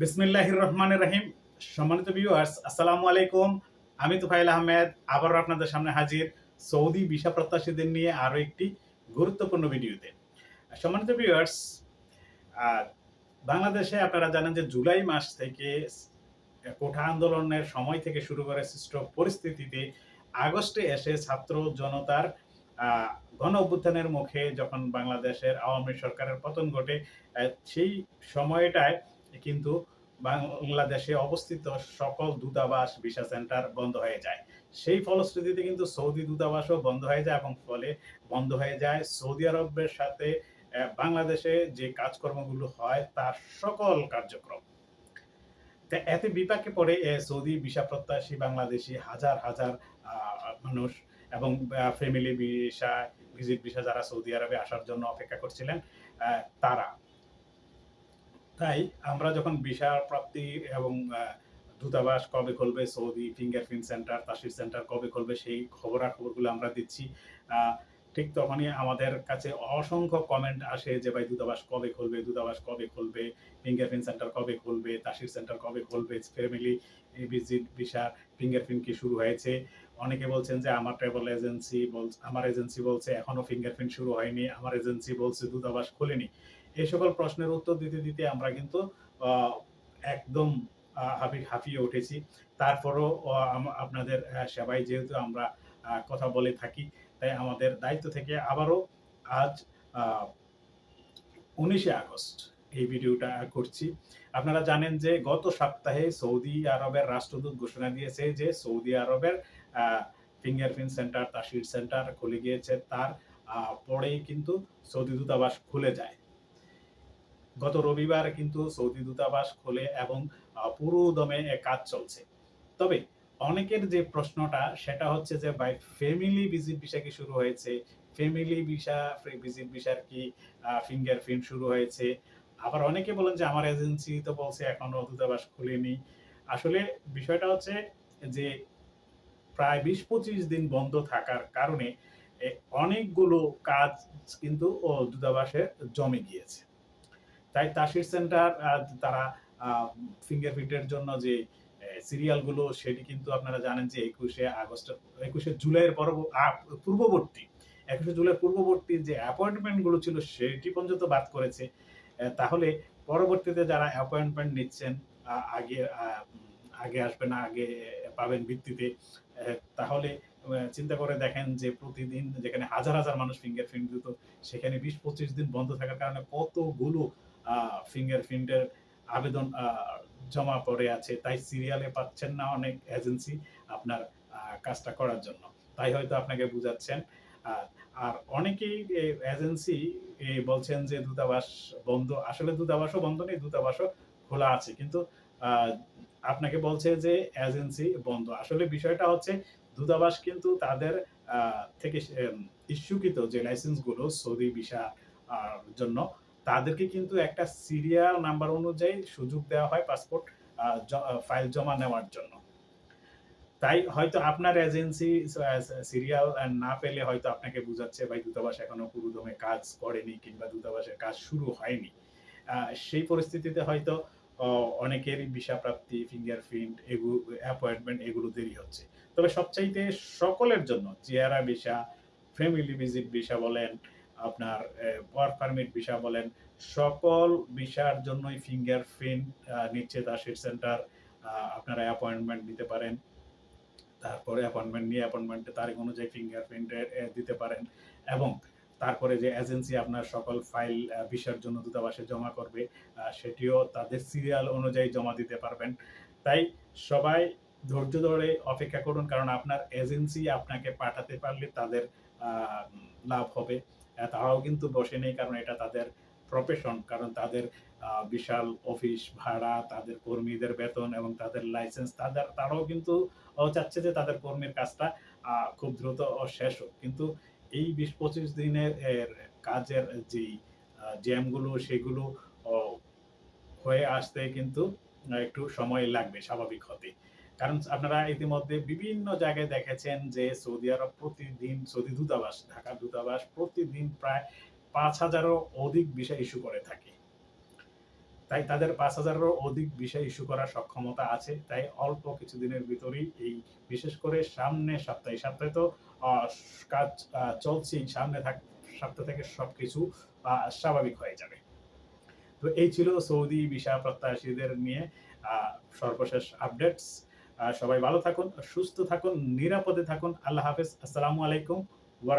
বিসমিল্লাহির রহমানির রহিম। সম্মানিত ভিউয়ার্স আসসালামু আলাইকুম। আমি তুফাইল আহমেদ, আবারও আপনাদের সামনে হাজির সৌদি ভিসা প্রত্যাশীদের নিয়ে আরও একটি গুরুত্বপূর্ণ ভিডিওতে। সম্মানিত ভিউয়ার্স বাংলাদেশে আপনারা জানেন যে জুলাই মাস থেকে কোঠা আন্দোলনের সময় থেকে শুরু করে সৃষ্ট পরিস্থিতিতে আগস্টে এসে ছাত্র জনতার গণ অভ্যুত্থানের মুখে যখন বাংলাদেশের আওয়ামী সরকারের পতন ঘটে সেই সময়টায় কিন্তু বাংলাদেশে অবস্থিত সকল দূতাবাস ভিসা সেন্টার বন্ধ হয়ে যায়। সেই ফলশ্রুতিতে কিন্তু সৌদি দূতাবাসও বন্ধ হয়ে যায় এবং ফলে বন্ধ হয়ে যায়। সৌদি আরবের সাথে বাংলাদেশে যে কাজকর্মগুলো হয় তার সকল কার্যক্রম। এতে বিপাকে পড়ে সৌদি ভিসা প্রত্যাশী বাংলাদেশি হাজার হাজার মানুষ এবং ফ্যামিলি ভিসা ভিজিট ভিসা যারা সৌদি আরবে আসার জন্য অপেক্ষা করছিলেন তারা। তাই আমরা যখন ভিসা প্রাপ্তি এবং দূতাবাস কবে খুলবে, Saudi fingerprint centre, Tasheer centre কবে খুলবে, সেই খবরাখবরগুলো আমরা দিচ্ছি। ঠিক তখনই আমাদের কাছে অসংখ্য কমেন্ট আসে যে, ভাই, দূতাবাস কবে খুলবে? দূতাবাস কবে খুলবে? ফিঙ্গারপ্রিন্ট সেন্টার কবে খুলবে? তাসির সেন্টার কবে খুলবে? ফ্যামিলি ভিজিট ভিসা ফিঙ্গারপ্রিন্ট কি শুরু হয়েছে? অনেকে বলছেন যে, আমার ট্রাভেল এজেন্সি বলছে, আমার এজেন্সি বলছে, এখনও ফিঙ্গারপ্রিন্ট শুরু হয়নি। আমার এজেন্সি বলছে, দূতাবাস খোলেনি। এই সকল প্রশ্নের উত্তর দিতে দিতে আমরা কিন্তু একদম হাঁপি হাঁপিয়ে উঠেছি। তারপরও আপনাদের সেবায় যেহেতু আমরা কথা বলে থাকি, তাই আমাদের দায়িত্ব থেকে আবারও আজ উনিশে আগস্ট এই ভিডিওটা করছি। আপনারা জানেন যে গত সপ্তাহে সৌদি আরবের রাষ্ট্রদূত ঘোষণা দিয়েছে যে সৌদি আরবের ফিঙ্গারপ্রিন্ট সেন্টার তাসির সেন্টার খুলে গিয়েছে। তার পরেই কিন্তু সৌদি দূতাবাস খুলে যায়। গত রবিবার কিন্তু সৌদি দূতাবাস খোলে এবং পুরো দমে কাজ চলছে। তবে অনেকের যে প্রশ্নটা, সেটা হচ্ছে যে বাই ফ্যামিলি ভিজিট ভিসা কি শুরু হয়েছে? ফ্যামিলি ভিসা ভিজিট ভিসার কি ফিঙ্গারপ্রিন্ট শুরু হয়েছে? আবার অনেকে বলেন যে, আমার এজেন্সি তো বলছে এখনও দূতাবাস খুলেনি। আসলে বিষয়টা হচ্ছে যে, প্রায় বিশ পঁচিশ দিন বন্ধ থাকার কারণে অনেকগুলো কাজ কিন্তু দূতাবাসে জমে গিয়েছে। তাই তাসির সেন্টার তারা ফিঙ্গারপ্রিন্টের জন্য যে সিরিয়ালগুলো সেটি কিন্তু আপনারা জানেন যে একুশে আগস্ট, একুশে জুলাইয়ের পর পূর্ববর্তী, একুশে জুলাই পূর্ববর্তী যে অ্যাপয়েন্টমেন্টগুলো ছিল, সেটি পর্যন্ত বাদ করেছে। তাহলে পরবর্তীতে যারা অ্যাপয়েন্টমেন্ট নিচ্ছেন আগে আগে আসবে না, আগে পাবেন ভিত্তিতে তাহলে চিন্তা করে দেখেন যে প্রতিদিন যেখানে হাজার হাজার মানুষ ফিঙ্গারপ্রিন্ট দিত, সেখানে বিশ পঁচিশ দিন বন্ধ থাকার কারণে কতগুলো ফিঙ্গারপ্রিন্টের আবেদন জমা পড়ে আছে। তাই সিরিয়ালে পাচ্ছেন না অনেক এজেন্সি আপনার কাজটা করার জন্য। তাই হয়তো আপনাকে বুঝাচ্ছেন। আর আর অনেকেই এজেন্সি বলছেন যে, দূতাবাস বন্ধ, আসলে দূতাবাসও বন্ধ নেই, দূতাবাসও খোলা আছে। কিন্তু আপনাকে বলছে যে এজেন্সি বন্ধ। আসলে বিষয়টা হচ্ছে, দূতাবাস কিন্তু তাদের থেকে ইস্যুকৃত যে লাইসেন্সগুলো সৌদি ভিসা জন্য তাদেরকে কিন্তু একটা সিরিয়াল নাম্বার অনুযায়ী সুযোগ দেওয়া হয় পাসপোর্ট ফাইল জমা নেওয়ার জন্য। তাই হয়তো আপনার এজেন্সি সিরিয়াল না পেলে হয়তো আপনাকে বুঝাচ্ছে, ভাই, দূতাবাস এখনও পুরোদমে কাজ করেনি কিংবা দূতাবাসের কাজ শুরু হয়নি। সেই পরিস্থিতিতে হয়তো অনেকেরই ভিসা প্রাপ্তি ফিঙ্গারপ্রিন্ট এগুলো অ্যাপয়েন্টমেন্ট এগুলো দেরি হচ্ছে। তবে সবচাইতে সকলের জন্য চেয়ারা ভিসা, ফ্যামিলি ভিজিট ভিসা বলেন আপনার ওয়ার্ক পারমিট ভিসা বলেন, সকল ভিসার জন্যই ফিঙ্গারপ্রিন্ট নিচ্ছে তাসির সেন্টার আপনারা অ্যাপয়েন্টমেন্ট নিতে পারেন। তারপরে অ্যাপয়েন্টমেন্ট নিয়ে অ্যাপয়েন্টমেন্টে তারিখ অনুযায়ী ফিঙ্গারপ্রিন্ট দিতে পারেন। এবং তারপরে যে এজেন্সি আপনার সকল ফাইল ভিসার জন্য দূতাবাসে জমা করবে সেটিও তাদের সিরিয়াল অনুযায়ী জমা দিতে পারবেন। তাই সবাই ধৈর্য ধরে অপেক্ষা করুন, কারণ আপনার এজেন্সি আপনাকে পাঠাতে পারলে তাদের লাভ হবে। তারাও কিন্তু বসে নেই, কারণ এটা তাদের প্রফেশন কারণ তাদের বিশাল অফিস ভাড়া, তাদের কর্মীদের বেতন এবং তাদের লাইসেন্স তাদের, তারাও কিন্তু চাচ্ছে যে তাদের কর্মীর কাজটা খুব দ্রুত শেষ হোক। কিন্তু এই বিশ, পঁচিশ দিনের কাজের যে জ্যামগুলো সেগুলো হয়ে আসতে কিন্তু, একটু সময় লাগবে, স্বাভাবিক হতে। কারণ আপনারা ইতিমধ্যে বিভিন্ন জায়গায় দেখেছেন যে সৌদি আরব প্রতিদিন সৌদি দূতাবাস ঢাকার দূতাবাস প্রতিদিন প্রায় পাঁচ হাজারও অধিক বিষয় ইস্যু করে থাকে। তাই তাদের পাঁচ হাজারেরও অধিক বিষয় ইস্যু করার সক্ষমতা আছে। তাই অল্প কিছুদিনের ভিতরেই এই বিশেষ করে সামনে সপ্তাহে সপ্তাহে তো কাজ চলছেই সামনে থাক সপ্তাহ থেকে সবকিছু আহ, স্বাভাবিক হয়ে যাবে। তো এই ছিল সৌদি ভিসা প্রত্যাশীদের নিয়ে সর্বশেষ আপডেটস সবাই ভালো থাকুন সুস্থ থাকুন নিরাপদে থাকুন। আল্লাহ হাফেজ। আসসালামু আলাইকুম ওয়া